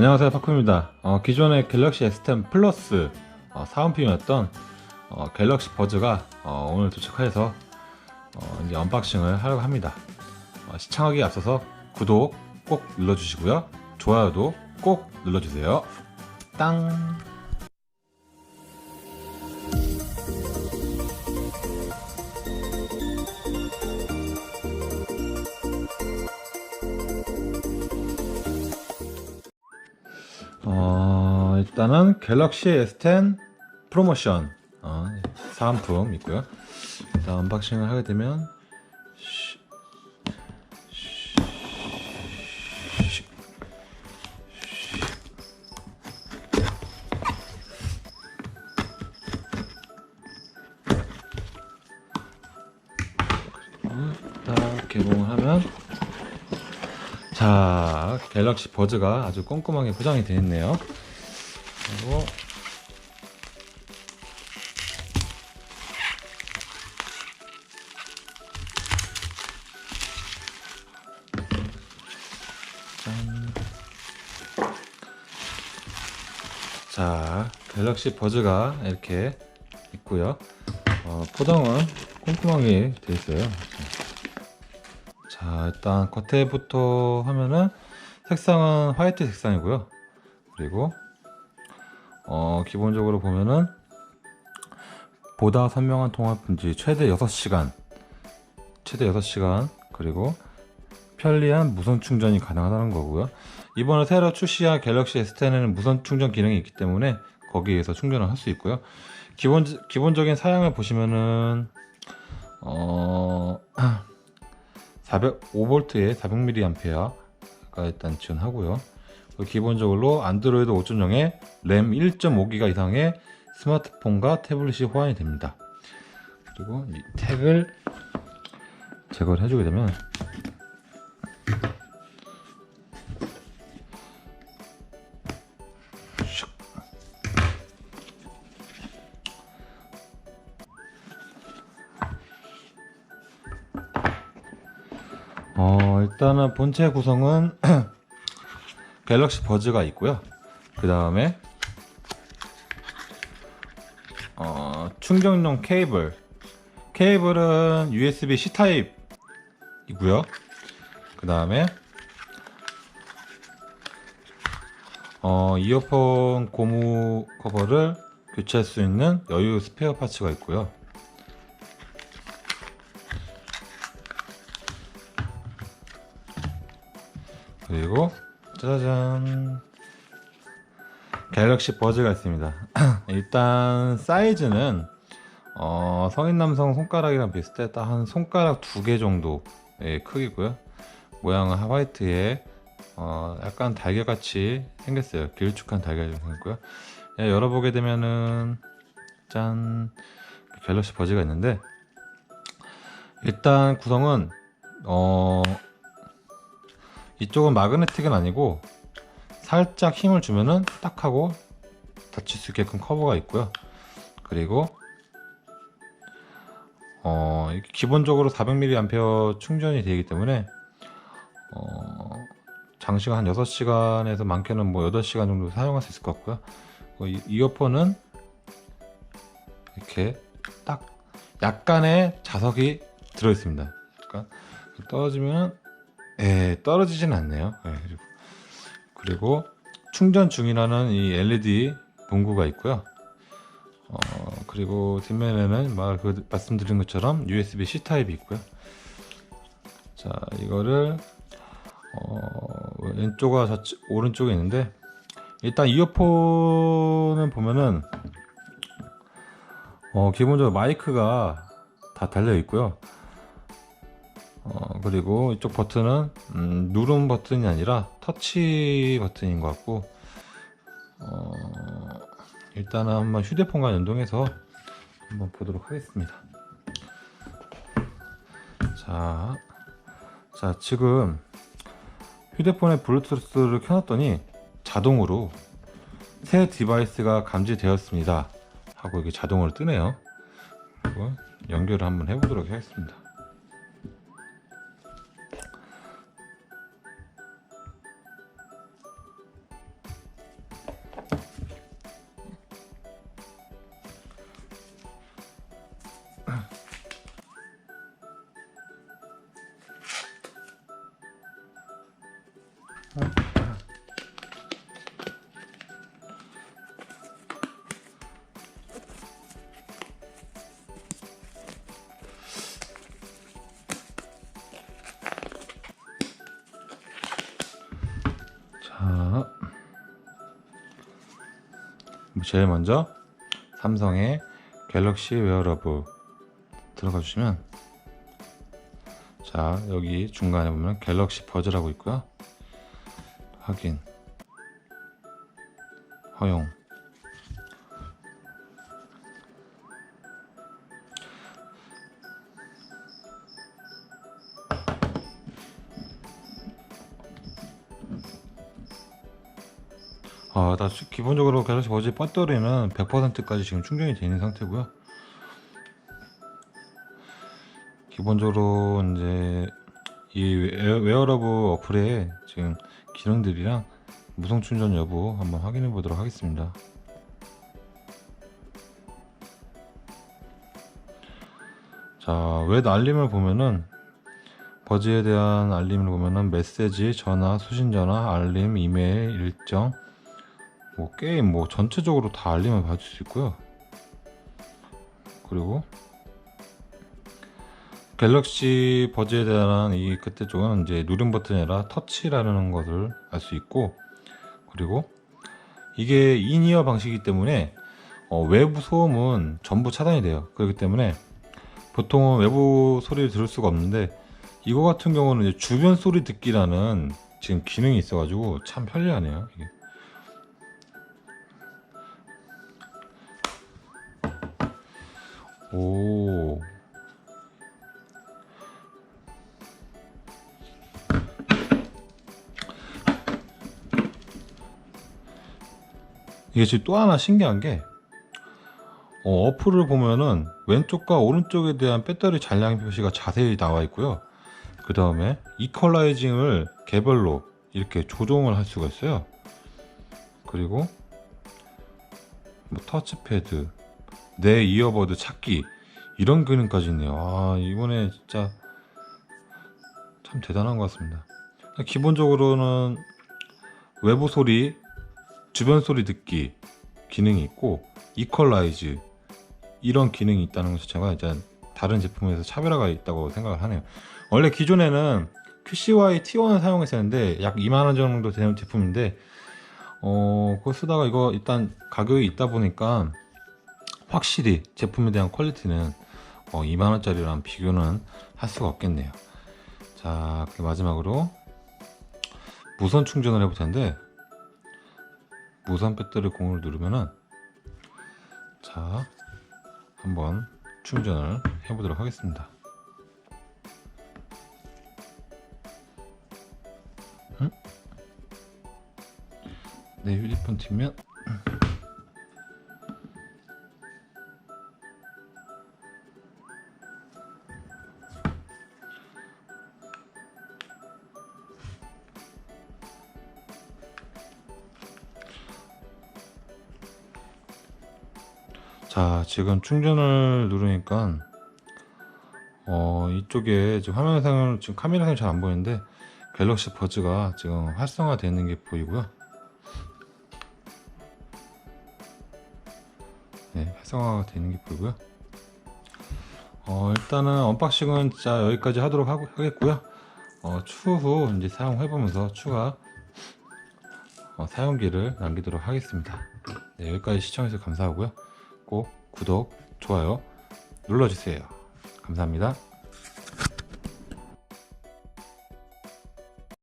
안녕하세요 파쿠입니다. 어, 기존의 갤럭시 S10 플러스 어, 사은품이었던 어, 갤럭시 버즈가 어, 오늘 도착해서 어, 이제 언박싱을 하려고 합니다. 어, 시청하기에 앞서서 구독 꼭 눌러주시고요. 좋아요도 꼭 눌러주세요. 땅 일단은 갤럭시 S10 프로모션 어, 사은품 있고요. 일단 언박싱을 하게 되면 딱 개봉을 하면 자, 갤럭시 버즈가 아주 꼼꼼하게 포장이 되어 있네요. 짠. 자, 갤럭시 버즈가 이렇게 있고요. 어, 포장은 꼼꼼하게 되어 있어요. 자 일단 겉에부터 하면은 색상은 화이트 색상이고요 그리고 어 기본적으로 보면은 보다 선명한 통화 품질 최대 6시간 최대 6시간 그리고 편리한 무선 충전이 가능하다는 거고요 이번에 새로 출시한 갤럭시 S10에는 무선 충전 기능이 있기 때문에 거기에서 충전을 할 수 있고요 기본 기본적인 사양을 보시면은 어 405V에 400mAh가 일단 지원하고요. 기본적으로 안드로이드 5.0에 램 1.5기가 이상의 스마트폰과 태블릿이 호환이 됩니다. 그리고 이 택을 제거를 해주게 되면 슉. 어, 일단은 본체 구성은 갤럭시 버즈가 있고요. 그 다음에 어, 충전용 케이블. 케이블은 USB C 타입이고요. 그 다음에 어, 이어폰 고무 커버를 교체할 수 있는 여유 스페어 파츠가 있고요. 그리고 짜잔. 갤럭시 버즈가 있습니다. 일단 사이즈는 어, 성인 남성 손가락이랑 비슷해. 딱 한 손가락 두 개 정도의 크기고요. 모양은 화이트에 어, 약간 달걀같이 생겼어요. 길쭉한 달걀 생겼고요. 예, 열어보게 되면은 짠. 갤럭시 버즈가 있는데 일단 구성은 어 이쪽은 마그네틱은 아니고 살짝 힘을 주면은 딱 하고 닫힐 수 있게끔 커버가 있고요. 그리고 어 기본적으로 400mAh 충전이 되기 때문에 어 장시간 한 6시간에서 많게는 뭐 8시간 정도 사용할 수 있을 것 같고요. 어, 이- 이어폰은 이렇게 딱 약간의 자석이 들어 있습니다. 약간 떨어지면 예, 떨어지진 않네요. 예, 그리고, 충전 중이라는 이 LED 문구가 있고요. 어, 그리고 뒷면에는 말, 그, 말씀드린 것처럼 USB-C 타입이 있고요. 자, 이거를, 어, 왼쪽과 오른쪽에 있는데, 일단 이어폰을 보면은, 어, 기본적으로 마이크가 다 달려 있고요. 어, 그리고 이쪽 버튼은 음, 누름 버튼이 아니라 터치 버튼인 것 같고 어, 일단은 한번 휴대폰과 연동해서 한번 보도록 하겠습니다. 자, 자 지금 휴대폰에 블루투스를 켜놨더니 자동으로 새 디바이스가 감지되었습니다. 하고 이게 자동으로 뜨네요. 연결을 한번 해보도록 하겠습니다. 제일 먼저 삼성의 갤럭시 웨어러블 들어가 주시면 자 여기 중간에 보면 갤럭시 버즈라고 있고요. 확인. 허용 아, 나 수- 기본적으로 갤럭시 버즈 배터리는 100%까지 지금 충전이 되어 있는 상태고요. 기본적으로 이제 이 웨어, 웨어러블 어플에 지금 기능들이랑 무선 충전 여부 한번 확인해 보도록 하겠습니다. 자, 웹 알림을 보면은 버즈에 대한 알림을 보면은 메시지, 전화, 수신 전화, 알림, 이메일, 일정, 뭐 게임 뭐 전체적으로 다 알림을 받을 수 있고요. 그리고 갤럭시 버즈에 대한 이 끝에 쪽은 이제 누름 버튼이라 터치라는 것을 알 수 있고 그리고 이게 인이어 방식이기 때문에 어, 외부 소음은 전부 차단이 돼요. 그렇기 때문에 보통은 외부 소리를 들을 수가 없는데 이거 같은 경우는 주변 소리 듣기라는 지금 기능이 있어가지고 참 편리하네요. 이게. 오. 이게 지금 또 하나 신기한 게 어, 어플을 보면은 왼쪽과 오른쪽에 대한 배터리 잔량 표시가 자세히 나와 있고요. 그 다음에 이퀄라이징을 개별로 이렇게 조정을 할 수가 있어요. 그리고 뭐 터치패드, 내 이어버드 찾기 이런 기능까지 있네요. 아 이번에 진짜 참 대단한 것 같습니다. 기본적으로는 외부 소리, 주변 소리 듣기 기능이 있고 이퀄라이즈 이런 기능이 있다는 것 자체가 이제 다른 제품에서 차별화가 있다고 생각을 하네요. 원래 기존에는 QCY T1을 사용했었는데 약 2만 원 정도 되는 제품인데 어 그거 쓰다가 이거 일단 가격이 있다 보니까 확실히 제품에 대한 퀄리티는 어, 2만 원짜리랑 비교는 할 수가 없겠네요. 자, 그 마지막으로 무선 충전을 해볼 텐데 무선 배터리 공을 누르면은 자 한번 충전을 해보도록 하겠습니다. 응? 내 휴대폰 뒷면 자 지금 충전을 누르니까 어 이쪽에 지금 화면상을 지금 카메라상이 잘 안 보이는데 갤럭시 버즈가 지금 활성화되어 있는 게 보이고요. 네 활성화가 되는 게 보이고요. 어 일단은 언박싱은 자 여기까지 하도록 하고, 하겠고요. 어 추후 이제 사용해 보면서 추가 어, 사용기를 남기도록 하겠습니다. 네, 여기까지 시청해주셔서 감사하고요 꼭 구독, 좋아요 눌러주세요. 감사합니다.